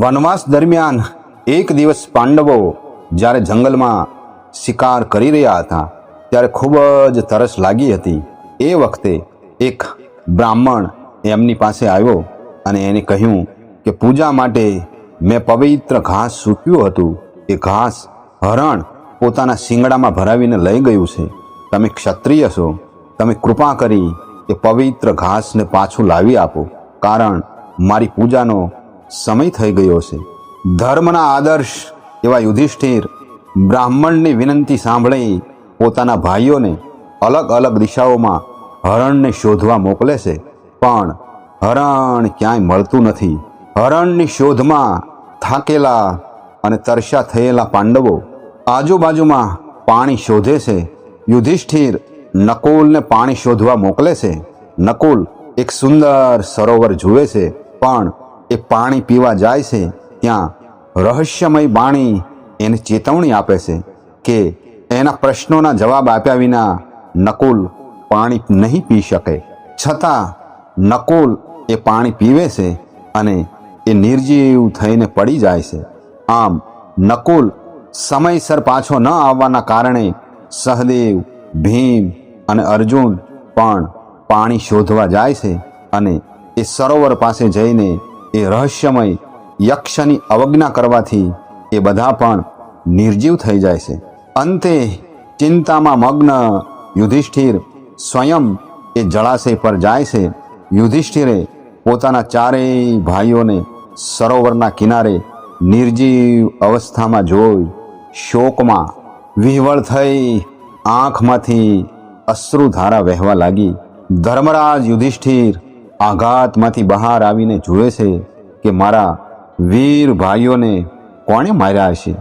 વનવાસ દરમિયાન એક દિવસ પાંડવો જ્યારે જંગલમાં શિકાર કરી રહ્યા હતા, ત્યારે ખૂબ જ તરસ લાગી હતી. એ વખતે એક બ્રાહ્મણ એમની પાસે આવ્યો અને એને કહ્યું કે, પૂજા માટે મેં પવિત્ર ઘાસ સૂક્યું હતું. એ ઘાસ હરણ પોતાના શિંગડામાં ભરાવીને લઈ ગયું છે. તમે ક્ષત્રિય છો. તમે કૃપા કરી એ પવિત્ર ઘાસને પાછું લાવી આપો. કારણ મારી પૂજાનો સમય થઈ ગયો છે. ધર્મના આદર્શ એવા યુધિષ્ઠિર બ્રાહ્મણની વિનંતી સાંભળી પોતાના ભાઈઓને અલગ અલગ દિશાઓમાં હરણને શોધવા મોકલે છે. પણ હરણ ક્યાંય મળતું નથી. હરણની શોધમાં થાકેલા અને તરસા થયેલા પાંડવો આજુબાજુમાં પાણી શોધે છે. યુધિષ્ઠિર નકુલને પાણી શોધવા મોકલે છે. નકુલ એક સુંદર સરોવર જુએ છે. પણ એ પાણી પીવા જાય છે, ત્યાં રહસ્યમય બાણી એને ચેતવણી આપે છે કે એના પ્રશ્નોના જવાબ આપ્યા વિના નકુલ પાણી નહીં પી શકે. છતાં નકુલ એ પાણી પીવે છે અને એ નિર્જીવ થઈને પડી જાય છે. આમ નકુલ સમયસર પાછો ન આવવાના કારણે સહદેવ, ભીમ અને અર્જુન પણ પાણી શોધવા જાય છે અને એ સરોવર પાસે જઈને એ રહસ્યમય યક્ષની અવજ્ઞા કરવાથી એ બધા પણ નિર્જીવ થઈ જાય છે. અંતે ચિંતામાં મગ્ન યુધિષ્ઠિર સ્વયં એ જળાશય પર જાય છે. યુધિષ્ઠિરે પોતાના ચારેય ભાઈઓને સરોવરના કિનારે નિર્જીવ અવસ્થામાં જોઈ શોકમાં વિહવળ થઈ આંખમાંથી અશ્રુધારા વહેવા લાગી. ધર્મરાજ યુધિષ્ઠિર આઘાતમાંથી બહાર આવીને જુએ છે કે મારા વીર ભાઈઓને કોણે માર્યા હશે?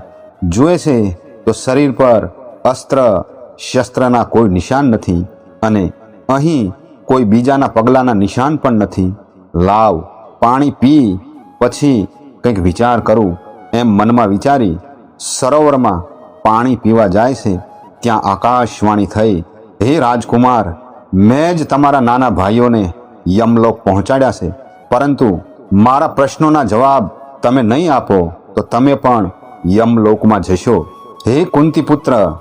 જુએ છે તો શરીર પર અસ્ત્ર, શસ્ત્રના કોઈ નિશાન નથી અને અહીં કોઈ બીજાના પગલાંના નિશાન પણ નથી. લાવ, પાણી પી, પછી કંઈક વિચાર કરું એમ મનમાં વિચારી સરોવરમાં પાણી પીવા જાય છે. ત્યાં આકાશવાણી થઈ, હે રાજકુમાર, મેં જ તમારા નાના ભાઈઓને યમલોક પહોંચાડ્યા છે. પરંતુ મારા પ્રશ્નોના જવાબ તમે નહીં આપો, તો તમે પણ યમલોકમાં જશો. હે કુંતીપુત્ર,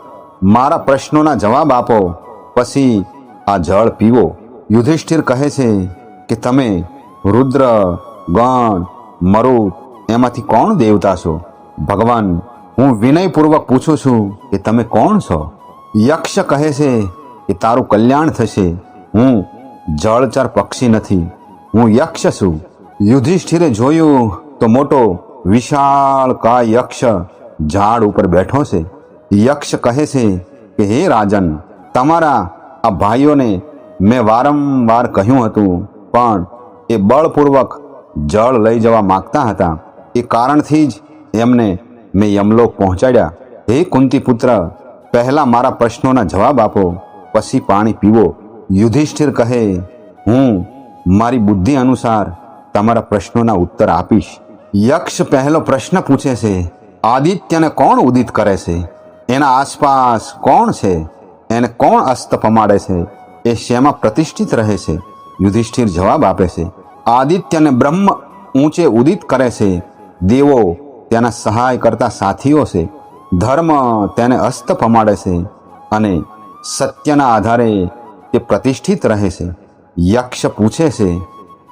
મારા પ્રશ્નોના જવાબ આપો, પછી આ જળ પીવો. યુધિષ્ઠિર કહે છે કે તમે રુદ્ર, ગણ, મરુત, એમાંથી કોણ દેવતા છો? ભગવાન, હું વિનયપૂર્વક પૂછું છું કે તમે કોણ છો? યક્ષ કહે છે કે તારું કલ્યાણ થશે. હું જળચર પક્ષી નથી. હું યક્ષ છું. યુધિષ્ઠિરે જોયું તો મોટો વિશાળ કા યક્ષ ઝાડ ઉપર બેઠો છે. યક્ષ કહે છે કે, હે રાજન, તમારા આ ભાઈઓને મેં વારંવાર કહ્યું હતું, પણ એ બળપૂર્વક જળ લઈ જવા માગતા હતા. એ કારણથી જ એમને મેં યમલોક પહોંચાડ્યા. હે કુંતી પુત્ર પહેલાં મારા પ્રશ્નોના જવાબ આપો, પછી પાણી પીવો. યુધિષ્ઠિર કહે, હું મારી બુદ્ધિ અનુસાર તમારા પ્રશ્નોના ઉત્તર આપીશ. યક્ષ પહેલો પ્રશ્ન પૂછે છે, આદિત્યને કોણ ઉદિત કરે છે? એના આસપાસ કોણ છે? એને કોણ અસ્ત પમાડે છે? એ શેમાં પ્રતિષ્ઠિત રહે છે? યુધિષ્ઠિર જવાબ આપે છે, આદિત્યને બ્રહ્મ ઊંચે ઉદિત કરે છે. દેવો તેના સહાય કરતા સાથીઓ છે. ધર્મ તેને અસ્ત પમાડે છે અને સત્યના આધારે તે પ્રતિષ્ઠિત રહે છે, યક્ષ પૂછે છે,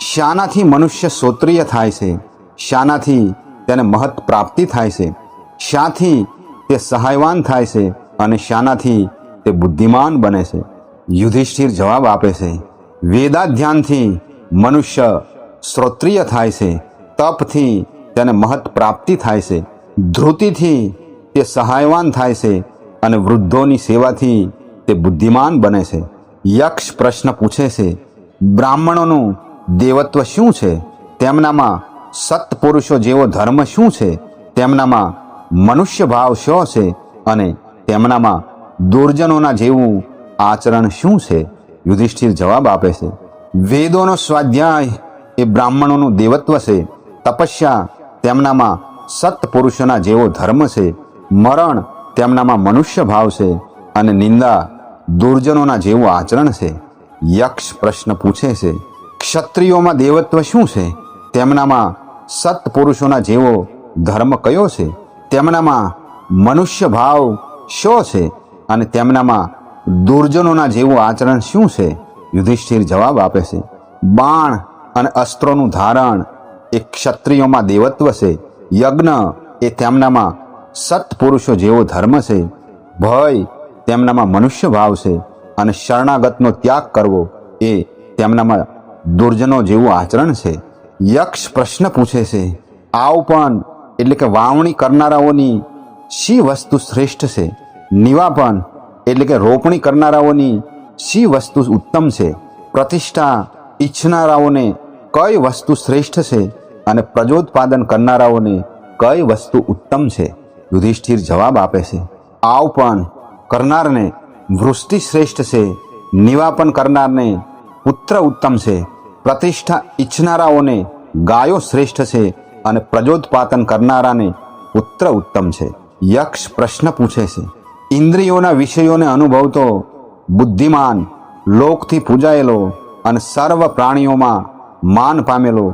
શાનાથી મનુષ્ય શ્રોત્રિય થાય છે, શાનાથી તેને મહત પ્રાપ્તિ થાય છે, શાથી તે સહાયવાન થાય છે અને શાનાથી તે બુદ્ધિમાન બને છે. યુધિષ્ઠિર જવાબ આપે છે, વેદાધ્યાનથી મનુષ્ય શ્રોત્રિય થાય છે, તપથી તેને મહત પ્રાપ્તિ થાય છે ધૃતિથી તે સહાયવાન થાય છે અને વૃદ્ધોની સેવાથી તે બુદ્ધિમાન બને છે. યક્ષ પ્રશ્ન પૂછે છે, બ્રાહ્મણોનું દેવત્વ શું છે? તેમનામાં સત્પુરુષો જેવો ધર્મ શું છે? તેમનામાં મનુષ્ય ભાવ શો છે? અને તેમનામાં દુર્જનોના જેવું આચરણ શું છે? યુધિષ્ઠિર જવાબ આપે છે, વેદોનો સ્વાધ્યાય એ બ્રાહ્મણોનું દેવત્વ છે, તપસ્યા તેમનામાં સત્પુરુષોના જેવો ધર્મ છે, મરણ તેમનામાં મનુષ્ય ભાવ છે, અને નિંદા દુર્જનોના જેવું આચરણ છે? યક્ષ પ્રશ્ન પૂછે છે, ક્ષત્રિયોમાં દેવત્વ શું છે? તેમનામાં સત્પુરુષોના જેવો ધર્મ કયો છે? તેમનામાં મનુષ્ય ભાવ શો છે? અને તેમનામાં દુર્જનોના જેવું આચરણ શું છે? યુધિષ્ઠિર જવાબ આપે છે, બાણ અને અસ્ત્રોનું ધારણ એ ક્ષત્રિયોમાં દેવત્વ છે. યજ્ઞ એ તેમનામાં સત્પુરુષો જેવો ધર્મ છે. ભય તેમનામાં મનુષ્ય ભાવ છે અને શરણાગતનો ત્યાગ કરવો એ તેમનામાં દુર્જનો જેવું આચરણ છે. યક્ષ પ્રશ્ન પૂછે છે, આવ પણ એટલે કે વાવણી કરનારાઓની શી વસ્તુ શ્રેષ્ઠ છે? નિવાપન એટલે કે રોપણી કરનારાઓની શી વસ્તુ ઉત્તમ છે? પ્રતિષ્ઠા ઈચ્છનારાઓને કઈ વસ્તુ શ્રેષ્ઠ છે અને પ્રજોત્પાદન કરનારાઓને કઈ વસ્તુ ઉત્તમ છે? યુધિષ્ઠિર જવાબ આપે છે, આવ પણ કરનારને વૃષ્ટિ શ્રેષ્ઠ છે, નિવાપન કરનારને પુત્ર ઉત્તમ છે, પ્રતિષ્ઠા ઈચ્છનારાઓને ગાયો શ્રેષ્ઠ છે અને પ્રજોત્પાદન કરનારાને પુત્ર ઉત્તમ છે. યક્ષ પ્રશ્ન પૂછે છે, ઇન્દ્રિયોના વિષયોને અનુભવતો બુદ્ધિમાન, લોકથી પૂજાયેલો અને સર્વ પ્રાણીઓમાં માન પામેલો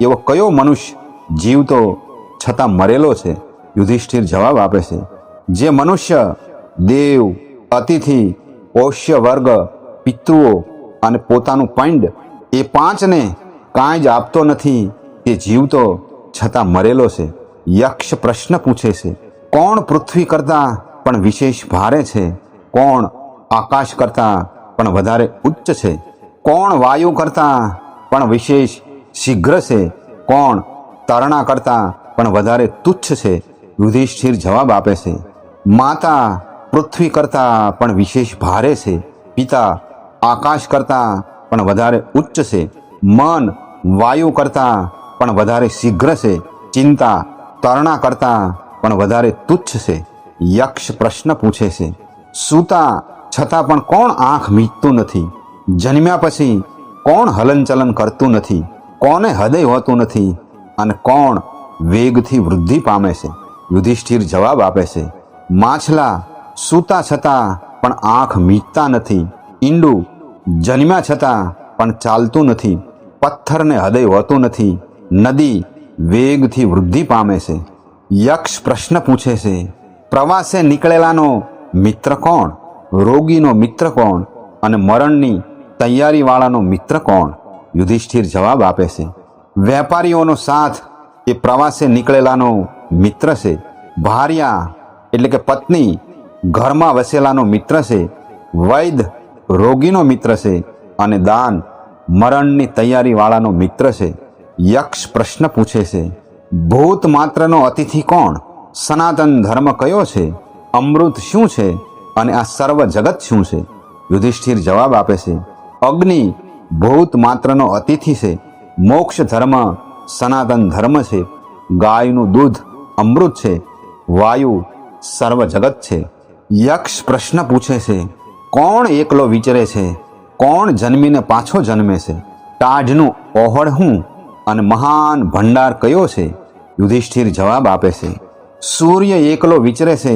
એવો કયો મનુષ્ય જીવતો છતાં મરેલો છે? યુધિષ્ઠિર જવાબ આપે છે, જે મનુષ્ય દેવ, અતિથિ પોષ્ય વર્ગ પિતૃઓ અને પોતાનું પંડ એ પાંચને કાંઈ જ આપતો નથી તે જીવતો છતાં મરેલો છે. યક્ષ પ્રશ્ન પૂછે છે, કોણ પૃથ્વી કરતાં પણ વિશેષ ભારે છે? કોણ આકાશ કરતાં પણ વધારે ઉચ્ચ છે? કોણ વાયુ કરતાં પણ વિશેષ શીઘ્ર છે? કોણ તરણા કરતાં પણ વધારે તુચ્છ છે? યુધિષ્ઠિર જવાબ આપે છે, માતા પૃથ્વી કરતાં પણ વિશેષ ભારે છે. પિતા આકાશ કરતાં પણ વધારે ઉચ્ચ છે. મન વાયુ કરતાં પણ વધારે શીઘ્ર છે. ચિંતા તરણા કરતાં પણ વધારે તુચ્છ છે. યક્ષ પ્રશ્ન પૂછે છે, સૂતા છતાં પણ કોણ આંખ મીચતું નથી? જન્મ્યા પછી કોણ હલનચલન કરતું નથી? કોને હૃદય હોતું નથી? અને કોણ વેગથી વૃદ્ધિ પામે છે? યુધિષ્ઠિર જવાબ આપે છે, માછલા સૂતા છતાં પણ આંખ મીચતા નથી. ઈંડું જન્મ્યા છતાં પણ ચાલતું નથી. પથ્થરને હૃદય હોતું નથી. નદી વેગથી વૃદ્ધિ પામે છે. યક્ષ પ્રશ્ન પૂછે છે, પ્રવાસે નીકળેલાનો મિત્ર કોણ? રોગીનો મિત્ર કોણ? અને મરણની તૈયારીવાળાનો મિત્ર કોણ? યુધિષ્ઠિર જવાબ આપે છે, વેપારીઓનો સાથ એ પ્રવાસે નીકળેલાનો મિત્ર છે. ભાર્યા એટલે કે પત્ની ઘરમાં વસેલાનો મિત્ર છે, વૈદ રોગીનો મિત્ર છે અને દાન મરણની તૈયારીવાળાનો મિત્ર છે. યક્ષ પ્રશ્ન પૂછે છે, ભૂત માત્રનો અતિથિ કોણ? સનાતન ધર્મ કયો છે? અમૃત શું છે? અને આ સર્વ જગત શું છે? યુધિષ્ઠિર જવાબ આપે છે, અગ્નિ ભૂત માત્રનો અતિથિ છે. મોક્ષ ધર્મ સનાતન ધર્મ છે. ગાયનું દૂધ અમૃત છે. વાયુ સર્વ જગત છે. યક્ષ પ્રશ્ન પૂછે છે, કોણ એકલો વિચરે છે? કોણ જન્મીને પાછો જન્મે છે? ટાઢનું ઓહળ હું અને મહાન ભંડાર કયો છે? યુધિષ્ઠિર જવાબ આપે છે, સૂર્ય એકલો વિચરે છે,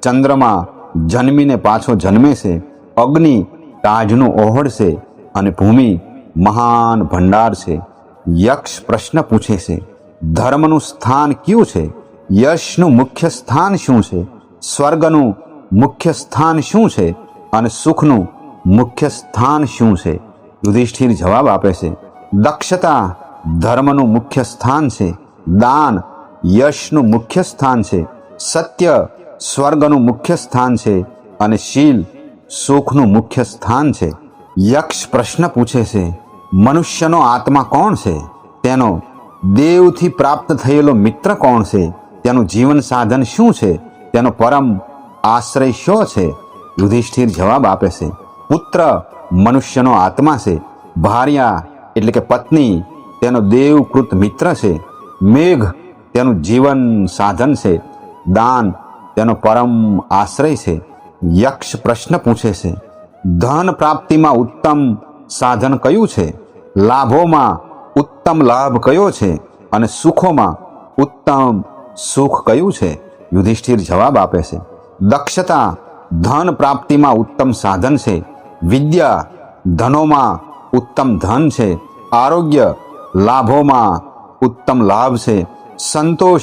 ચંદ્રમા જન્મીને પાછો જન્મે છે, અગ્નિ ટાઢનું ઓહળ છે અને ભૂમિ મહાન ભંડાર છે. યક્ષ પ્રશ્ન પૂછે છે, ધર્મનું સ્થાન કયું છે? યશનું મુખ્ય સ્થાન શું છે? સ્વર્ગનું મુખ્ય સ્થાન શું છે અને સુખનું મુખ્ય સ્થાન શું છે? યુધિષ્ઠિર જવાબ આપે છે, દક્ષતા ધર્મનું મુખ્ય સ્થાન છે, દાન યશનું મુખ્ય સ્થાન છે, સત્ય સ્વર્ગનું મુખ્ય સ્થાન છે અને શીલ સુખનું મુખ્ય સ્થાન છે. યક્ષ પ્રશ્ન પૂછે છે, મનુષ્યનો આત્મા કોણ છે? તેનો દેવથી પ્રાપ્ત થયેલો મિત્ર કોણ છે? તેનું જીવન સાધન શું છે? તેનો પરમ આશ્રય શો છે? યુધિષ્ઠિર જવાબ આપે છે, પુત્ર, મનુષ્યનો આત્મા છે, ભાર્યા, એટલે કે પત્ની, તેનો દેવકૃત મિત્ર છે, મેઘ, તેનું જીવન સાધન છે, દાન, તેનો પરમ આશ્રય છે. યક્ષ પ્રશ્ન પૂછે છે, ધન પ્રાપ્તિમાં ઉત્તમ સાધન કયું છે? લાભોમાં ઉત્તમ લાભ કયો છે? અને સુખોમાં ઉત્તમ સુખ કયું છે? યુધિષ્ઠિર જવાબ આપે છે દક્ષતા, ધન પ્રાપ્તિમાં ઉત્તમ સાધન છે. વિદ્યા, ધનોમાં ઉત્તમ ધન છે. આરોગ્ય, લાભોમાં ઉત્તમ લાભ છે. સંતોષ,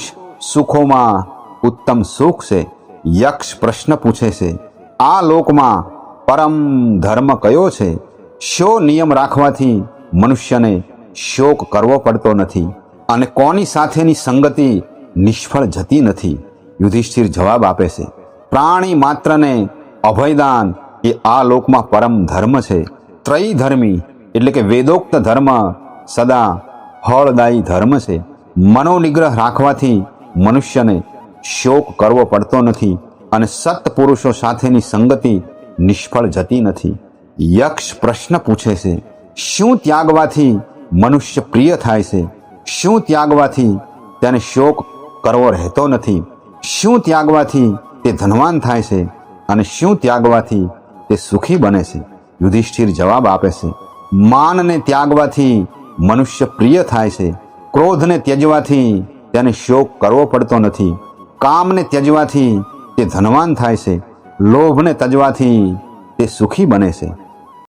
સુખોમાં ઉત્તમ સુખ છે. યક્ષ પ્રશ્ન પૂછે છે, આ લોકમાં પરમ ધર્મ કયો છે? શો નિયમ રાખવાથી મનુષ્યને શોક કરવો પડતો નથી અને કોની સાથેની સંગતિ નિષ્ફળ જતી નથી? યુધિષ્ઠિર જવાબ આપે છે પ્રાણી માત્રને અભયદાન એ આ લોકમાં પરમ ધર્મ છે. ત્રયધર્મી એટલે કે વેદોક્ત ધર્મ સદા ફળદાયી ધર્મ છે. મનોનિગ્રહ રાખવાથી મનુષ્યને શોક કરવો પડતો નથી અને સત્પુરુષો સાથેની સંગતિ નિષ્ફળ જતી નથી. યક્ષ પ્રશ્ન પૂછે છે, શું ત્યાગવાથી મનુષ્ય પ્રિય થાય છે? શું ત્યાગવાથી તેને શોક કરવો રહેતો નથી? શું ત્યાગવાથી તે ધનવાન થાય છે અને શું ત્યાગવાથી તે સુખી બને છે? યુધિષ્ઠિર જવાબ આપે છે, માનને ત્યાગવાથી મનુષ્ય પ્રિય થાય છે. ક્રોધને ત્યજવાથી તેને શોક કરવો પડતો નથી. કામને ત્યજવાથી તે ધનવાન થાય છે. લોભને તજવાથી તે સુખી બને છે.